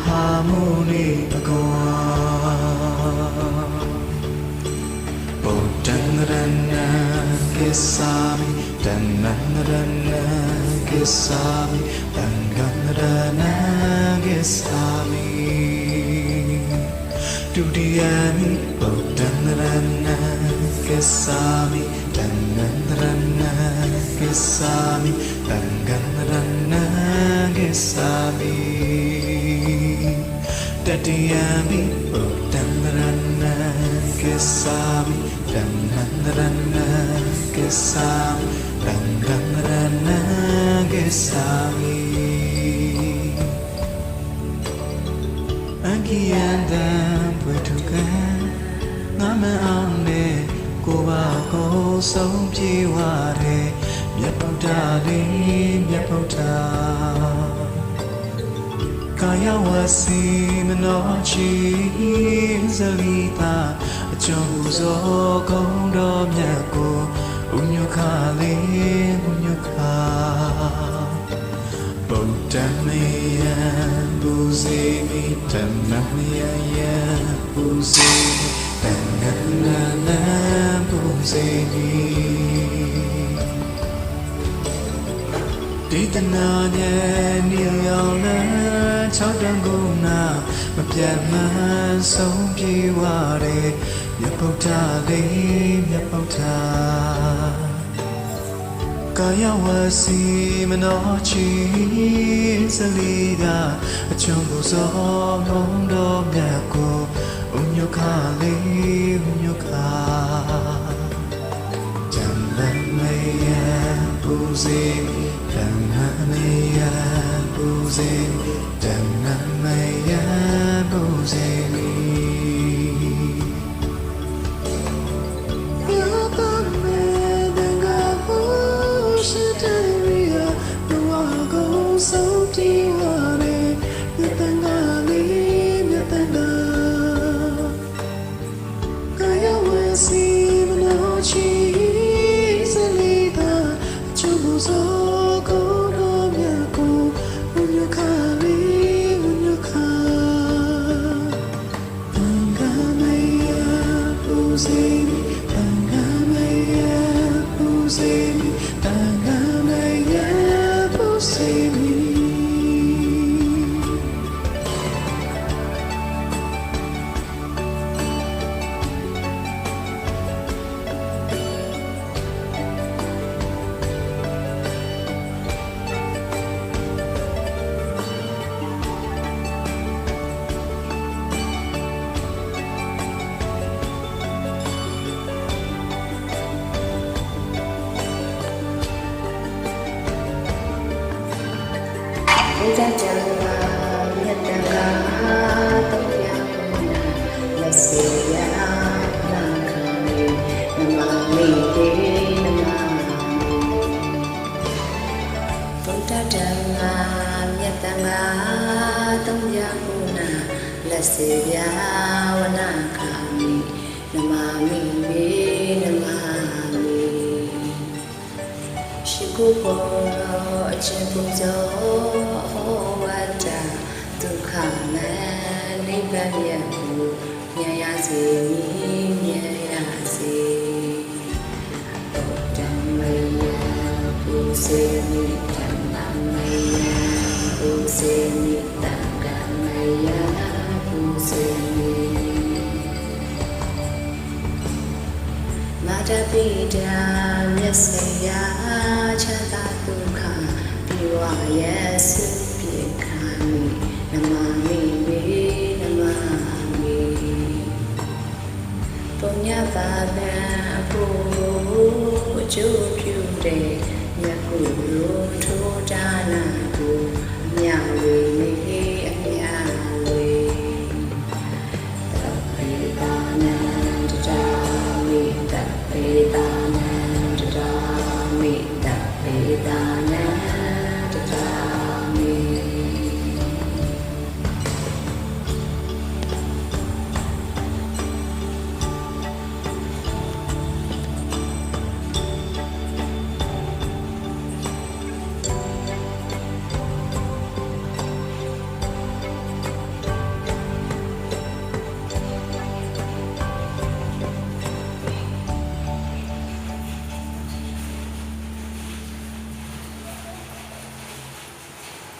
မဟာမုနိဘဂဝါဗုဒ္ဓံရဏံကိစ္ဆာမိဓမ္မံရဏံကိစ္ဆာမိသံဃံရဏံကိစ္ဆာမိဒုတိယမိဗုဒ္ဓံရဏံကိစ္ဆာမိဓမ္မံရဏံကိစ္ဆာမိသံဃံရဏံကိစ္ဆာမိတတိယမိဗုဒ္ဓံရဏံကိစ္ဆာမိဓမ္မံရဏံကိစ္ဆာမိသံဃံရဏံကိစ္ဆာမိ အင်္ဂိယံတံဘွေထုကံငါမအောင်နဲ့ကိုပါကိုဆုံးပြေဝတယ်မြတ်ဗုဒ္ဓလေးမြတ်ဗုဒ္ဓ ကာယဝစီမနောချီဇလီတာအကျုံးပူဇော်ကုံတော်မြတ်ကိုဥညုခလေးဥညုခဗုဒ္ဓမေယံပူဇေမိဓမ္မမေယံပူဇေမိတန်ခဏနံပူဇေမိဒီတနာနဲ့နေရောင်လန်း ၆တန်ကုနာမပြတ်မှန်းဆုံးပြေဝတယ်မြတ်ဗုဒ္ဓလေးမြတ်ဗုဒ္ဓကာယဝစီမနောချီစလီတာအချုံကိုစောလုံးတော်မြတ်ကိုဥညုခလေးဥညုခ จำลันไม่ยาปูเซมิจำลันไม่ย ပူစေတဏ္ဍမယပူစေမီ ပူ ဝိဇ္ဇာကြံလာမြတ်တန်ခါတုတ်ပြနာလက်စေရနာခံနေနမမေတေနမဗုဒ္ဓတန်ခါမြတ်တန်ခါတုတ်ပြနာလက်စေရဝနာခံနေနမမေတေနမ ရှိကိုပေါ်တော့အချင်းပူဇော်ဟောဝတ္တဒုက္ခမနိဗ္ဗာန်ရကိုမြတ်ရစေမြတ်ရစေဘုဒ္ဓမယပူဇေမိဓမ္မ မာတပိတာမျက်စိရာချမ်းသာဒုက္ခပြေဝရစုပြေခံနမမိမေနမမိပုံညပါဒံအဖို့အကျိုးပြုတဲ့မြတ်ကိုယ်လိုထိုးတာနာ Vida.